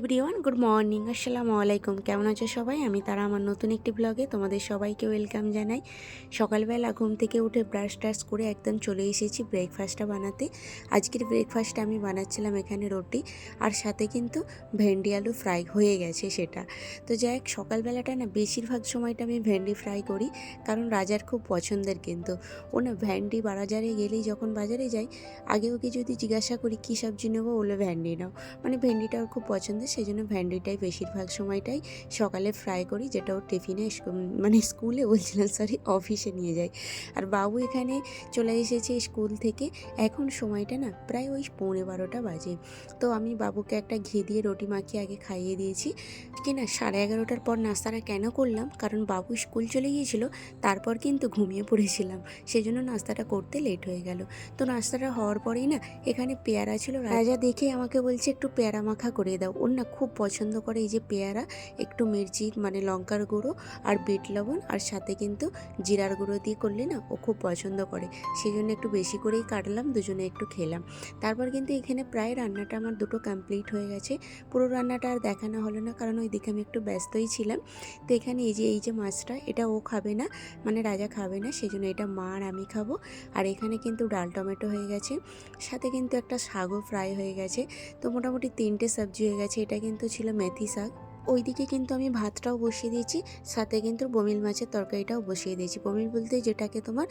Everyone good morning আসসালামু আলাইকুম। কেমন আছো সবাই? আমি তারা আমার নতুন একটি ব্লগে তোমাদের সবাইকে ওয়েলকাম জানাই। সকালবেলা ঘুম থেকে উঠে ব্রাশ ট্রাশ করে একদম চলে এসেছি ব্রেকফাস্টটা বানাতে। আজকের ব্রেকফাস্টটা আমি বানাচ্ছিলাম এখানে রুটি আর সাথে কিন্তু ভেন্ডি আলু ফ্রাই হয়ে গেছে সেটা। তো যাই হোক, সকালবেলাটা না বেশিরভাগ সময়টা আমি ভেন্ডি ফ্রাই করি কারণ রাজার খুব পছন্দের কিন্তু। ও না ভেন্ডি বাজারে গেলেই যখন বাজারে যাই আগে ওকে যদি জিজ্ঞাসা করি, কী সবজি নেব? বলে, ভেন্ডি নাও। মানে ভেন্ডিটা ওর খুব পছন্দের। সেই জন্য ভেন্ডিটাই বেশিরভাগ সময়টাই সকালে ফ্রাই করি, যেটা ওর টিফিনে মানে স্কুলে বলছিলাম সরি অফিসে নিয়ে যাই। আর বাবু এখানে চলে এসেছে স্কুল থেকে। এখন সময়টা না প্রায় ওই পৌনে বারোটা বাজে। তো আমি বাবুকে একটা ঘি দিয়ে রুটি মাখিয়ে আগে খাইয়ে দিয়েছি। কি না, সাড়ে এগারোটার পর নাস্তাটা কেন করলাম? কারণ বাবু স্কুল চলে গিয়েছিল, তারপর কিন্তু ঘুমিয়ে পড়েছিলাম। সেই জন্য নাস্তাটা করতে লেট হয়ে গেল। তো নাস্তাটা হওয়ার পরেই না এখানে পেয়ারা ছিল, রাজা দেখে আমাকে বলছে, একটু পেয়ারা মাখা করে দাও। ওর না খুব পছন্দ করে এই যে পেয়ারা, একটু মির্চি মানে লঙ্কার গুঁড়ো আর বিট লবণ আর সাথে কিন্তু জিরার গুঁড়ো দিয়ে করলে না ও খুব পছন্দ করে। সেই জন্য একটু বেশি করেই কাটলাম, দুজনে একটু খেলাম। তারপর কিন্তু এখানে প্রায় রান্নাটা আমার দুটো কমপ্লিট হয়ে গেছে। পুরো রান্নাটা আর দেখানো হলো না, কারণ ওইদিকে আমি একটু ব্যস্তই ছিলাম। তো এখানে এই যে এই যে মাছটা, এটা ও খাবে না মানে রাজা খাবে না সেই জন্য এটা মা আর আমি খাব। আর এখানে কিন্তু ডাল টমেটো হয়ে গেছে, সাথে কিন্তু একটা শাকও ফ্রাই হয়ে গেছে। তো মোটামুটি তিনটে সবজি হয়ে গেছে এটা কিন্তু ছিল মেথি শাক। ওইদিকে কিন্তু আমি ভাতটাও বসিয়ে দিয়েছি, সাথে কিন্তু বমিল মাছের তরকারিটাও বসিয়ে দিয়েছি। বমিল বলতে যেটাকে তোমার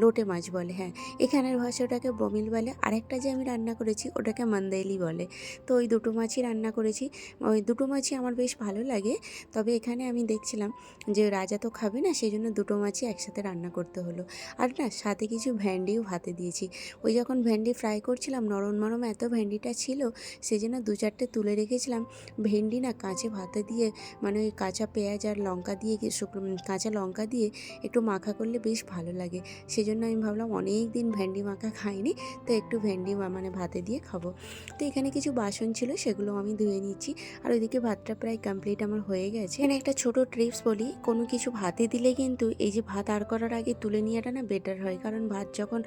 লোটে মাছ বলে হ্যাঁ। এখানের ভাষা ওটাকে বমিল বলে। আরেকটা যে আমি রান্না করেছি ওটাকে মান্দেলি বলে। তো ওই দুটো মাছই রান্না করেছি। ওই দুটো মাছই আমার বেশ ভালো লাগে। তবে এখানে আমি দেখছিলাম যে রাজা তো খাবে না সেই জন্য দুটো মাছই একসাথে রান্না করতে হলো। আর না, সাথে কিছু ভেন্ডিও ভাতে দিয়েছি। ওই যখন ভেন্ডি ফ্রাই করছিলাম, নরম নরম এত ভেন্ডিটা ছিল সেই জন্য দু চারটে তুলে রেখেছিলাম। ভেন্ডি না কাঁচে ভাতে দিয়ে মানে ওই কাঁচা পেঁয়াজ আর লঙ্কা দিয়ে শুকনো কাঁচা লঙ্কা দিয়ে একটু মাখা করলে বেশ ভালো লাগে। সেই জন্য আমি ভাবলাম অনেক দিন ভেন্ডি মাখা খাইনি, তো একটু ভেন্ডি মানে ভাতে দিয়ে খাব। তো এখানে কিছু বাসন ছিল, সেগুলো আমি ধুয়ে নিচ্ছি। আর ওইদিকে ভাতটা প্রায় কমপ্লিট আমার হয়ে গেছে। এখানে একটা ছোট ট্রিপস বলি, কোনো কিছু ভাতে দিলে কিন্তু এই যে ভাত আর করার আগে তুলে নেওয়াটা না বেটার হয়। কারণ ভাত যখন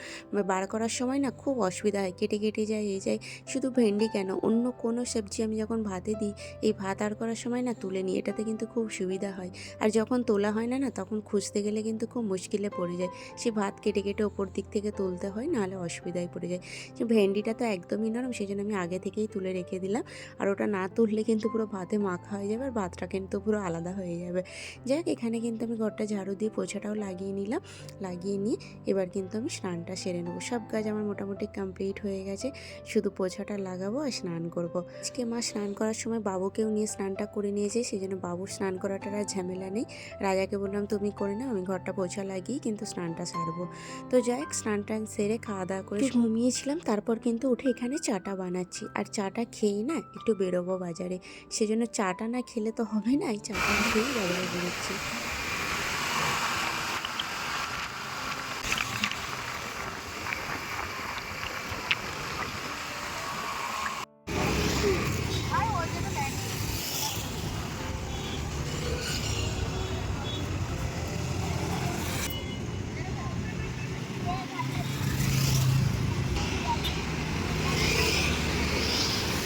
বার করার সময় না খুব অসুবিধা হয়, কেটে কেটে যায়, এই যায়। শুধু ভেন্ডি কেন? অন্য কোনো সবজি আমি যখন ভাতে দিই, এই ভাত আর করার সময় না তুলে নিই, এটাতে কিন্তু খুব সুবিধা হয়। আর যখন তোলা হয় না না, তখন খুঁজতে গেলে কিন্তু খুব মুশকিলে পড়ে যায়। সে ভাত কেটে কেটে ওপর দিক থেকে তুলতে হয়, নাহলে অসুবিধায় পড়ে যায়। যে ভেন্ডিটা তো একদমই নরম সেই জন্য আমি আগে থেকেই তুলে রেখে দিলাম। আর ওটা না তুললে কিন্তু পুরো ভাতে মাখা হয়ে যাবে, আর ভাতটা কিন্তু পুরো আলাদা হয়ে যাবে। যাই হোক এখানে কিন্তু আমি ঘরটা ঝাড়ু দিয়ে পোছাটাও লাগিয়ে নিলাম। লাগিয়ে নিয়ে এবার কিন্তু আমি স্নানটা সেরে নেব। সব কাজ আমার মোটামুটি কমপ্লিট হয়ে গেছে। শুধু পোছাটা লাগাবো আর স্নান করব। আজকে মা স্নান করার সময় বাবুকেও নিয়ে স্নানটা করে নিয়েছে সেই জন্য বাবুর স্নান করাটা আর ঝামেলা নেই। রাজাকে বললাম তুমি করে নাও আমি ঘরটা পোছা লাগিয়ে কিন্তু স্নানটা সারবো। তো যাই হোক স্নান টান সেরে খাওয়া দাওয়া করে ঘুমিয়েছিলাম তারপর কিন্তু উঠে এখানে চাটা বানাচ্ছি। আর চাটা খেয়েই না একটু বেরোবো বাজারে। সেজন্য চাটা না খেলে তো হবে না এই চাটা খেয়েই বাজারে বেরোচ্ছি।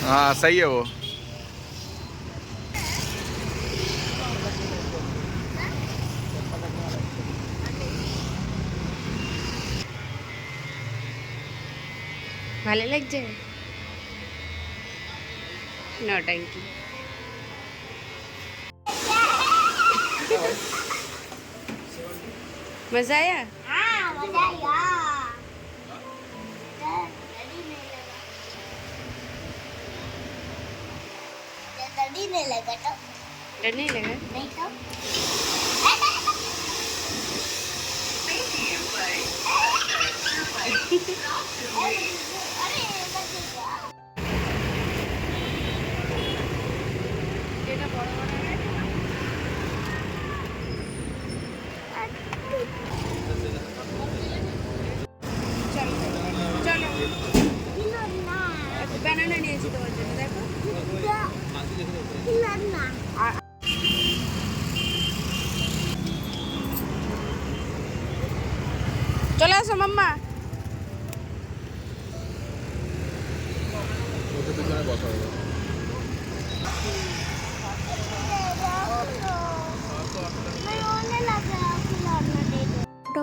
हाँ सही है वो ভালো লাগছে নো থ্যাংক ইউ मजा आया हाँ मजा आया नहीं लगा तो डर नहीं लगा नहीं तो अरे बच्चे চলো না ব্যানানা নিয়েছি তোমার জন্য দেখো না না চলে আসো মাম্মা।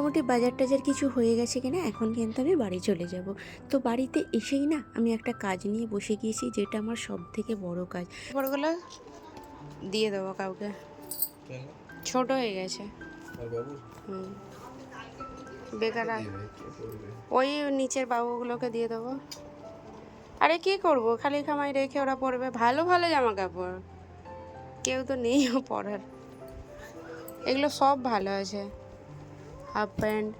মোটামুটি বাজার টাজার কিছু হয়ে গেছে কিনা এখন কিন্তু আমি বাড়ি চলে যাব। তো বাড়িতে এসেই না আমি একটা কাজ নিয়ে বসে গিয়েছি যেটা আমার সব থেকে বড় কাজ। কাপড়গুলো দিয়ে দেবো কাউকে। ছোট হয়ে গেছে। হুম। বেকার ওই নিচের বাবুগুলোকে দিয়ে দেবো। আরে কি করব? খালি খামাই রেখে ওরা পরবে ভালো ভালো জামা কাপড় কেউ তো নেই ও পরার। এগুলো সব ভালো আছে। Half pant.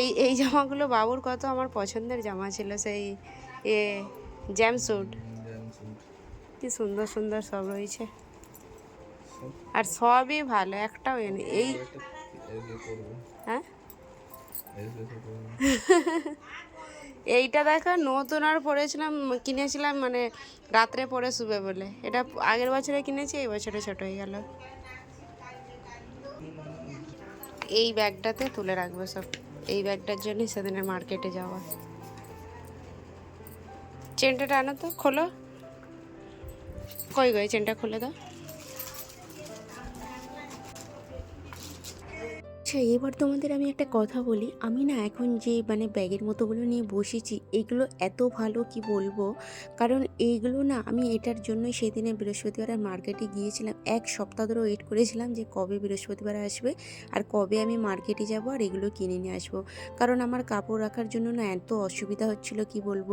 এই এই জামাগুলো বাবুর কত? আমার পছন্দের জামা ছিল সেই, এ জ্যাম স্যুট কি সুন্দর সুন্দর সব রয়েছে। আর সবই ভালো, একটাও এনে এই হ্যাঁ? এইটা দেখো, নতুন আর পরেছিলাম, কিনেছিলাম মানে রাত্রে পরে শুবে বলে। এটা আগের বছরে কিনেছি, এই বছরে ছোট হয়ে গেল। এই ব্যাগটাতে তুলে রাখবে সব। এই ব্যাগটার জন্যই সেদিনের মার্কেটে যাওয়া। চেনটা টানো তো, খোলো। কই গই চেনটা খুলে দাও। আচ্ছা এবার তোমাদের আমি একটা কথা বলি। আমি না এখন যে মানে ব্যাগের মতোগুলো নিয়ে বসেছি, এগুলো এত ভালো কি বলব? কারণ এইগুলো না আমি এটার জন্যই সেদিনে বৃহস্পতিবার আর মার্কেটে গিয়েছিলাম। এক সপ্তাহ ধরে ওয়েট করেছিলাম যে কবে বৃহস্পতিবার আসবে আর কবে আমি মার্কেটে যাব আর এগুলো কিনে নিয়ে আসব। কারণ আমার কাপড় রাখার জন্য না এত অসুবিধা হচ্ছিল কি বলব?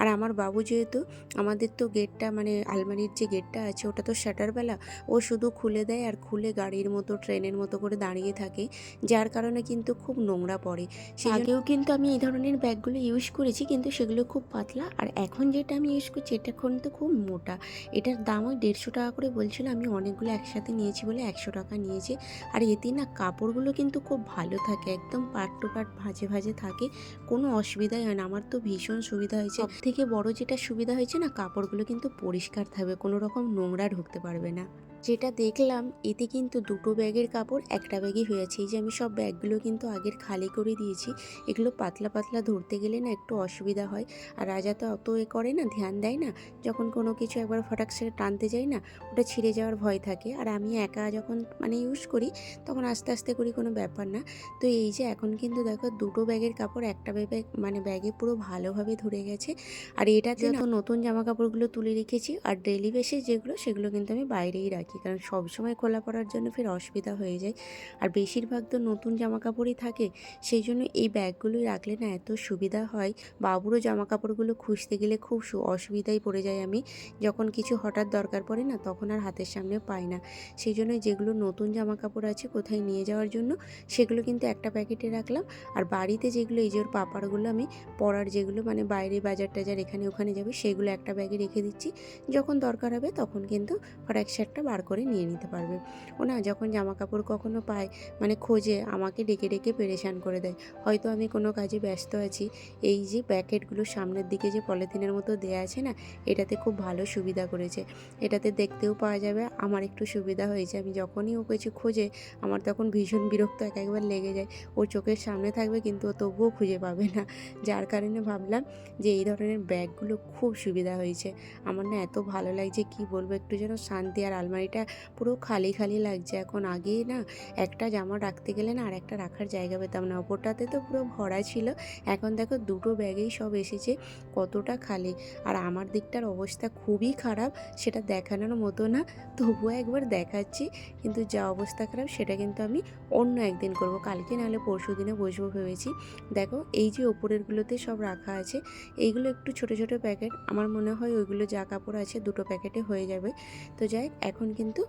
আর আমার বাবু যেহেতু, আমাদের তো গেটটা মানে আলমারির যে গেটটা আছে, ওটা তো শাটারবেলা ও শুধু খুলে দেয় আর খুলে গাড়ির মতো ট্রেনের মতো করে দাঁড়িয়ে থাকে। যার কারণে কিন্তু খুব নোংরা পড়ে। আগেও কিন্তু আমি এই ধরনের ব্যাগগুলো ইউজ করেছি কিন্তু সেগুলো খুব পাতলা। আর এখন যেটা আমি ইউজ করছি এটা এখন তো খুব মোটা। এটার দাম ওই দেড়শো টাকা করে বলছিল আমি অনেকগুলো একসাথে নিয়েছি বলে একশো টাকা নিয়েছি। আর এতে না কাপড়গুলো কিন্তু খুব ভালো থাকে একদম পাট টু পাট ভাজে ভাজে থাকে। কোনো অসুবিধাই হয় না আমার তো ভীষণ সুবিধা হয়েছে। সব থেকে বড় যেটা সুবিধা হয়েছে না কাপড়গুলো কিন্তু পরিষ্কার থাকবে কোনো রকম নোংরা ঢুকতে পারবে না। যেটা দেখলাম এতে কিন্তু দুটো ব্যাগের কাপড় একটা ব্যাগই হয়েছে এই যে আমি সব ব্যাগগুলো কিন্তু আগের খালি করে দিয়েছি। এগুলো পাতলা পাতলা ধরতে গেলে না একটু অসুবিধা হয়। আর রাজা তো অত এ করে না ধ্যান দেয় না। যখন কোনো কিছু একবার ফটাক সেরে টানতে যাই না ওটা ছিঁড়ে যাওয়ার ভয় থাকে। আর আমি একা যখন মানে ইউজ করি তখন আস্তে আস্তে করি কোনো ব্যাপার না। তো এই যে এখন কিন্তু দেখো দুটো ব্যাগের কাপড় একটা ব্যাগ মানে ব্যাগে পুরো ভালোভাবে ধরে গেছে। আর এটাতে নতুন জামা কাপড়গুলো তুলে রেখেছি আর ডেলি বেসে যেগুলো সেগুলো কিন্তু আমি বাইরেই রাখি। কারণ সব সময় খোলা পড়ার জন্য ফের অসুবিধা হয়ে যায়। আর বেশিরভাগ তো নতুন জামা কাপড়ই থাকে। সেই জন্য এই ব্যাগগুলোই রাখলে না এত সুবিধা হয়। বাবুরও জামা কাপড়গুলো খুঁজতে গেলে খুব অসুবিধায় পড়ে যাই আমি। যখন কিছু হঠাৎ দরকার পড়ে না, তখন আর হাতের সামনে পাই না। সেই জন্য যেগুলো নতুন জামা কাপড় আছে কোথায় নিয়ে যাওয়ার জন্য, সেগুলো কিন্তু একটা প্যাকেটে রাখলাম। আর বাড়িতে যেগুলো এই যে ওর পাপারগুলো আমি পরার যেগুলো মানে বাইরে বাজার টাজার এখানে ওখানে যাবে, সেগুলো একটা ব্যাগে রেখে দিচ্ছি। যখন দরকার হবে তখন কিন্তু ফরাক শার্টটা বার করে নিয়ে নিতে পারবে। ও না যখন জামা কাপড় কখনো পায় মানে খোঁজে, আমাকে ডেকে ডেকে পেরেশান করে দেয়। হয়তো আমি কোনো কাজে ব্যস্ত আছি। এই যে প্যাকেটগুলো সামনের দিকে যে পলিথিনের মতো দেয়া আছে না, এটাতে খুব ভালো সুবিধা করেছে। এটাতে দেখতেও পাওয়া যাবে, আমার একটু সুবিধা হয়েছে। আমি যখনই ও কিছু খোঁজে, আমার তখন ভীষণ বিরক্ত, এক একবার লেগে যায়। ওর চোখের সামনে থাকবে কিন্তু ও তবুও খুঁজে পাবে না। যার কারণে ভাবলাম যে এই ধরনের ব্যাগগুলো খুব সুবিধা হয়েছে। আমার না এত ভালো লাগছে, কি বলব, একটু যেন শান্তি আর আলমারিটা পুরো খালি খালি লাগছে। এখন আগে না একটা জামা রাখতে গেলে না আর একটা রাখার জায়গা পেতাম না। ওপরটাতে তো পুরো ভরা ছিল। এখন দেখো দুটো ব্যাগেই সব এসেছে, কতটা খালি। আর আমার দিকটার অবস্থা খুবই খারাপ, সেটা দেখানোর মতো না, তবুও একবার দেখাচ্ছি। কিন্তু যা অবস্থা খারাপ, সেটা কিন্তু আমি অন্য একদিন করব। কালকে নাহলে পরশু দিনে বসবো ভেবেছি। দেখো এই যে ওপরেরগুলোতে সব রাখা আছে, এইগুলো একটু ছোট ছোট প্যাকেট। আমার মনে হয় ওইগুলো যা কাপড় আছে দুটো প্যাকেটে হয়ে যাবে। তো যাই, এখন কিন্তু কিন্তু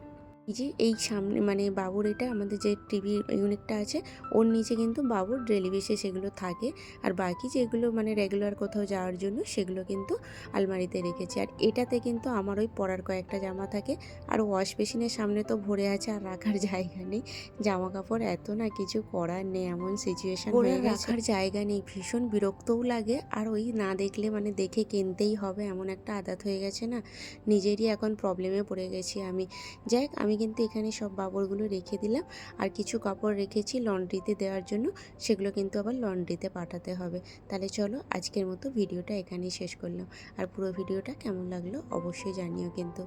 এই যে এই সামনে মানে বাবুর এটা আমাদের যে টিভি ইউনিটটা আছে ওর নিচে কিন্তু বাবুর ডেলি বেসে সেগুলো থাকে। আর বাকি যেগুলো মানে রেগুলার কোথাও যাওয়ার জন্য সেগুলো কিন্তু আলমারিতে রেখেছি। আর এটাতে কিন্তু আমার ওই পরার কয়েকটা জামা থাকে। আর ওয়াশ বেসিনের সামনে তো ভরে আছে আর রাখার জায়গা নেই। জামা কাপড় এত না কিছু করার নেই এমন সিচুয়েশন হয়ে রাখার জায়গা নেই ভীষণ বিরক্তও লাগে। আর ওই না দেখলে মানে দেখে কিনতেই হবে এমন একটা আদাত হয়ে গেছে না। নিজেরই এখন প্রবলেমে পড়ে গেছি আমি। যাই হোক, আমি কিন্তু এখানে সব বাবরগুলো রেখে দিলাম। আর কিছু কাপড় রেখেছি লন্ড্রিতে দেওয়ার জন্য। সেগুলো কিন্তু আবার লন্ড্রিতে পাঠাতে হবে। তাহলে চলো আজকের মতো ভিডিওটা এখানেই শেষ করলাম। আর পুরো ভিডিওটা কেমন লাগল অবশ্যই জানিও কিন্তু।